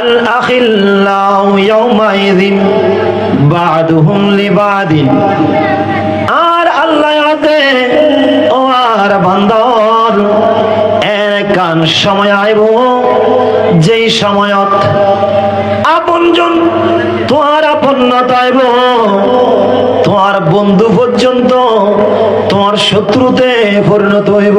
الأخلاء يومئذ بعضهم لبعض আর আল্লাহ হাতে ও আর বান্দর একান সময় আইব যেই সময়ত আপনজন তোমার আপন্নত আইব তোমার বন্ধু পর্যন্ত তোমার শত্রুতে পরিণত হইব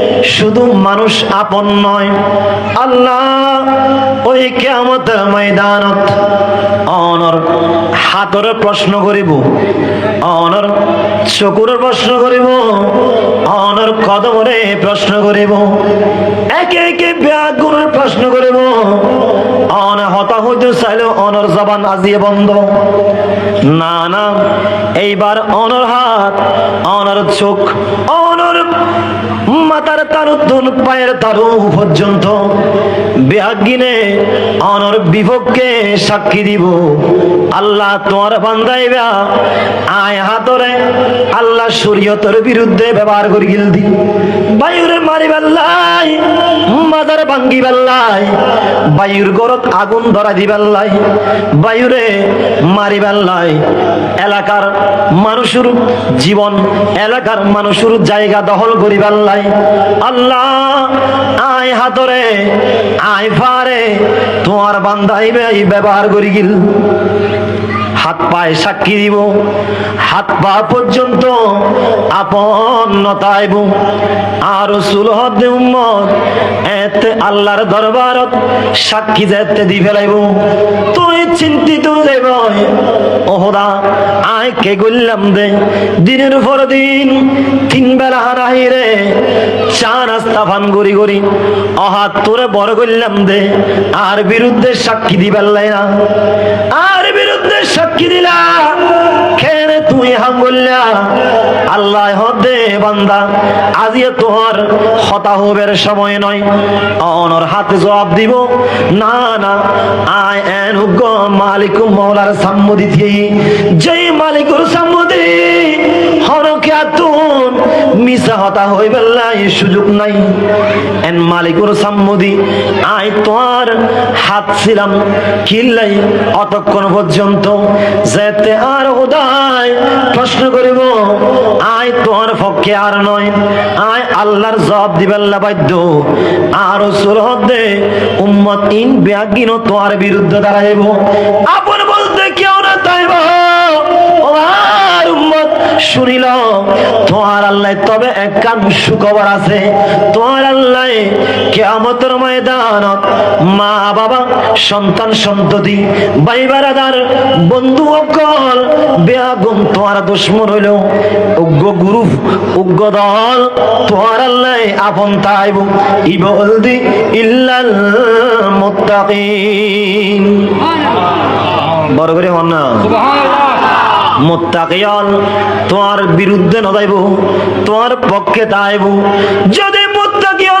শুধু মানুষ আপন নয়। আল্লাহ ওই কেমতের ময়দানত অনর হাতর প্রশ্ন করিব, অনর চকুর প্রশ্ন করিব, অনর কদমরে প্রশ্ন করিব, একে একে ব্যাগুনের প্রশ্ন করিব। অন হতা হইতে চাইলে অনর জবান আজিয়ে বন্ধ। না না, এইবার অনর হাত, অনর চোখ, অনর মাতার তারু তুন পায়ের তারু পর্যন্ত বেহাগিনে অনর বিভক্কে সাক্ষী দিব। আল্লাহ তোমার বান্দাইবা আয় হাতরে আল্লাহ শরীয়তের বিরুদ্ধে ব্যবহার করি গিল দি। বায়ুরে মারি বেল্লাই মাদার ভাঙ্গি বেল্লাই বায়ুর গরত আগুন ধরা দি বেল্লাই বায়ুরে মারি বেল্লাই এলাকার মানুষের জীবন, এলাকার মানুষের জায়গা দখল করি বেল্লাই আল্লাহ, আয় হাতরে, আয় ফারে তোমার বান্ধাইবে ব্যবহার করি গিল। হাত পায়ে সাক্ষী দিব, হাত পা পর্যন্ত আপন আর সুলহদ উম্মত, এতে আল্লাহর দরবারত সাক্ষী যেতে দি ফেলাইব চিন্তিত ওহদা আয় কে গল্লাম দে দিনের পর দিন তিন বেলা হারাই রে। চার রাস্তা ফান গড়ি গড়ি। অহাত তোরে বড় দে। আর বিরুদ্ধে সাক্ষী দিবার না। আর বিরুদ্ধে সাক্ষী দিলা। আল্লাহ হদে বান্দা। আজিয়ে তোর হতা হবের সময় নয়। অনর হাতে জবাব দিব। না না, আয় এন উগ্র মৌলার সাম্মদি দিয়ে যেই সুযোগ নাই। এন হাত ছিলাম, কিল্লাই অতক্ষণ পর্যন্ত। আর প্রশ্ন করিব আয় তোর পক্ষে আর নয়। আয় আল্লাহর জবাব দিবেল্লা বাধ্য আর সুরহদে উম্মত ইন ব্যাগিন তোর বিরুদ্ধে দাঁড়াইব। আপন বলতে কেউ না তাই শুনিল তোমার আল্লাহ, তবে এক কান সুখবর আছে। তোমার আল্লাহ কেয়ামতের ময়দানত মা বাবা সন্তান সন্ততি ভাই বারাদার বন্ধু অকল বেয়াগুন তোমার দুশ্মন হইল উগ্র গুরু, উগ্র দল, তোমার আল্লাহ আপন তাইব ইবলদি ইল্লাল মুত্তাকিন। বড় করে হন না? মোত্তাকিয়াল তোমার বিরুদ্ধে নদাইব তোমার পক্ষে তাইব যদি মোত্তাকিয়াল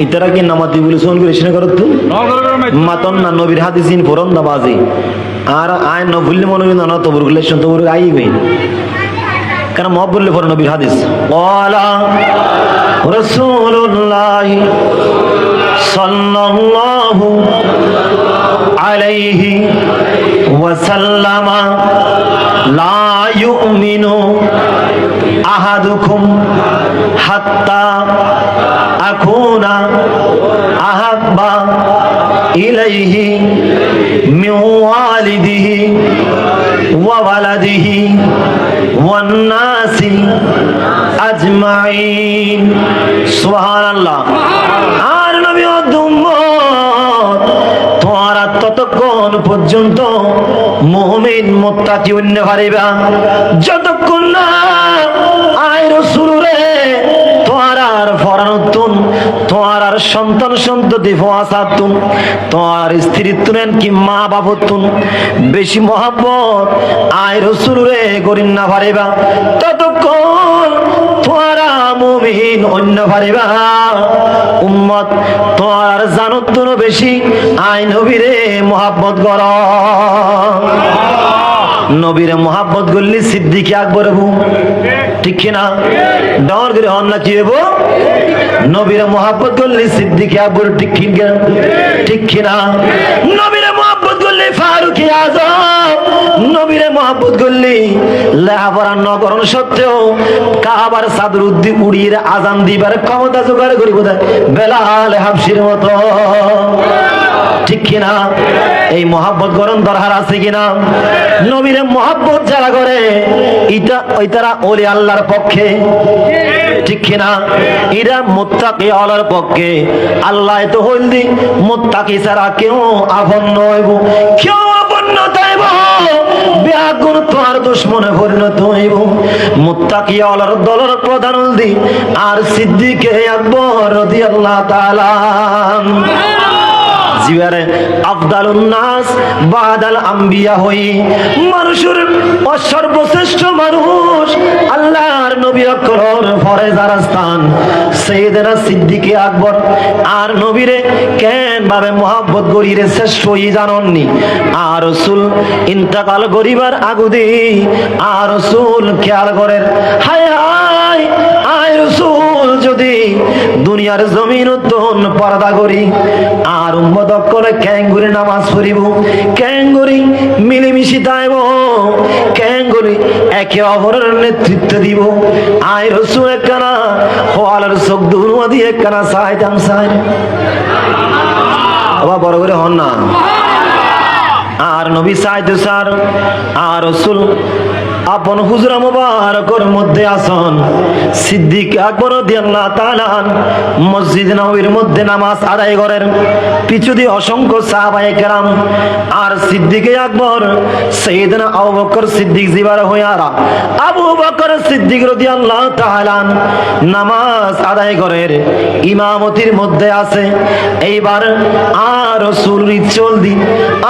ইতারা কি নামাতি বলে শোন করে শুনে করো তো মাতন না নবীর হাদিসিন ফরন না আর আয় ন ভুললে মনে হয় না তবুরগুলো শুন তবুর আই গই কেন মহ বললে পরে নবীর হাদিস? ওয়ালা রসুল্লাহ সাল্লাল্লাহু আলাইহি ওয়াসাল্লামা, লা ইউমিনু আহাদুকুম হাত্তা আকুনা আহাব্বা ইলাইহি মিন ওয়ালিদিহি ওয়া ওয়ালাদিহি ওয়ান নাসি আজমাইন। সুবহানাল্লাহ। আর নবী উম্মত তোমরা ততক্ষণ পর্যন্ত মুমিন, মুত্তাকি অন্য পারিবা যত সন্তান সন্ততি ফোয়াসাতুন তোমার স্ত্রী তুলেন কি মা বাবতুন বেশি মহাব্বত আয় রসুল রে করিন না পারিবা ততক্ষণ তোরা উম্মত করলি সিদ্দিকে আকবর ঠিক কিনা করে কি করলি সিদ্দিকে ঠিক কিনা ঠিক কিনা নবীরে মোহাব্বত করলি ফারুক আজম। নবীরে করলি লেহাপড়া নগরণ সত্ত্বেও কাহাবার সাদর উদ্দি উড়িয়ে আজান দিবার ক্ষমতা জোগাড় করি কোথায় বেলাল হাফসির মতো। ঠিক কিনা এই মহাব্বত গরম দরহার আছে কিনা? নবীরে মহাব্বত যারা করে এটা ওই তারা ওলি আল্লাহর পক্ষে। ঠিক কিনা? এরা মোত্তাকি আল্লাহর পক্ষে। আল্লাহ তো হইলদি মোত্তাকি ছাড়া কেউ আপন নইব কেউ আপন নতাইব ব্যাগুন তোমার দুশ্মনে পরিণত হইব মুত্তাকি আর সিদ্দিকে আকবর রাদিয়াল্লাহু তাআলা। জিবারে আফদালুন কেন ভাবে মোহাব্বত গরিরে শ্রেষ্ঠ হই জানননি। আর রসুল ইন্তাকাল গরিবার আগুদি আর রসুল খেয়াল করেন, হায় হায় আয় যদি দুনিয়ার জমিন উত্তন পর্দা করি। আর উম্মত করে ক্যাঙ্গুরি নামাজ পড়িব। ক্যাঙ্গুরি মিলিমিশি তাইব ক্যাঙ্গুরি একে অপরের নেতৃত্ব দিব। আয় রসুল একখানা হওয়ালের চোখ দুনুয়া দিয়ে একখানা সাইতাম সাই আবার বড় করে হন না। আর নবী সার আর রসুল আপন হুজরা মুবারকর মধ্যে আসন। সিদ্দিক আকবর দিয়াল্লাহ তাআলান মসজিদ নববীর মধ্যে নামাজ আদায় করেন। পিছু দিয়ে অসংখ্য সাহাবায়ে কেরাম আর সিদ্দিকে আকবর সাইয়েদনা আবু বকর সিদ্দিক জিবার হইয়ারা, আবু বকর সিদ্দিক রাদিয়াল্লাহু তাআলান নামাজ আদায় করেন ইমামতির মধ্যে আছে, এইবার আর রসুল চলদি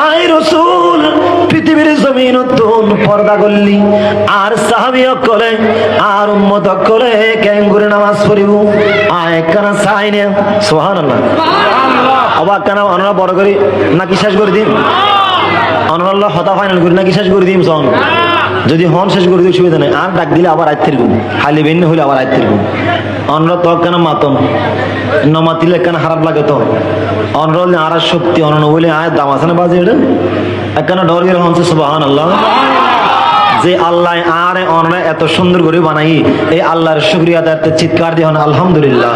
আয় রসুল, পৃথিবীর জমিন উত্তন পর্দা করলি। আর সাহাবি করে আর উম্মত করে ক্যাঙ্গুরে নামাজ পড়িব। আয় কানা সাইনে সুবহানাল্লাহ। অবাক কানা অনরা বড় করি নাকি শেষ করে দিন অনরাল্লাহ হতা ফাইনাল করি নাকি শেষ করে দিম সন যদি হন শেষ করে দিই সুবিধা নেই। আর ডাক দিলে আবার আইতের গুণ। খালি বেন হইলে আবার আইতের গুণ। অনরা তো কেন মাতম। নমাতিলে কেন খারাপ লাগে তো। অনরল আর শক্তি অনন বলে আয় দাম আছে না বাজে এটা। একখানা ডর গেলে হনছে সুবাহান আল্লাহ যে আল্লাহ আর অনরা এত সুন্দর করে বানাই, এই আল্লাহর শুক্রিয়া দায়িত্বে চিৎকার দিয়ে আলহামদুলিল্লাহ।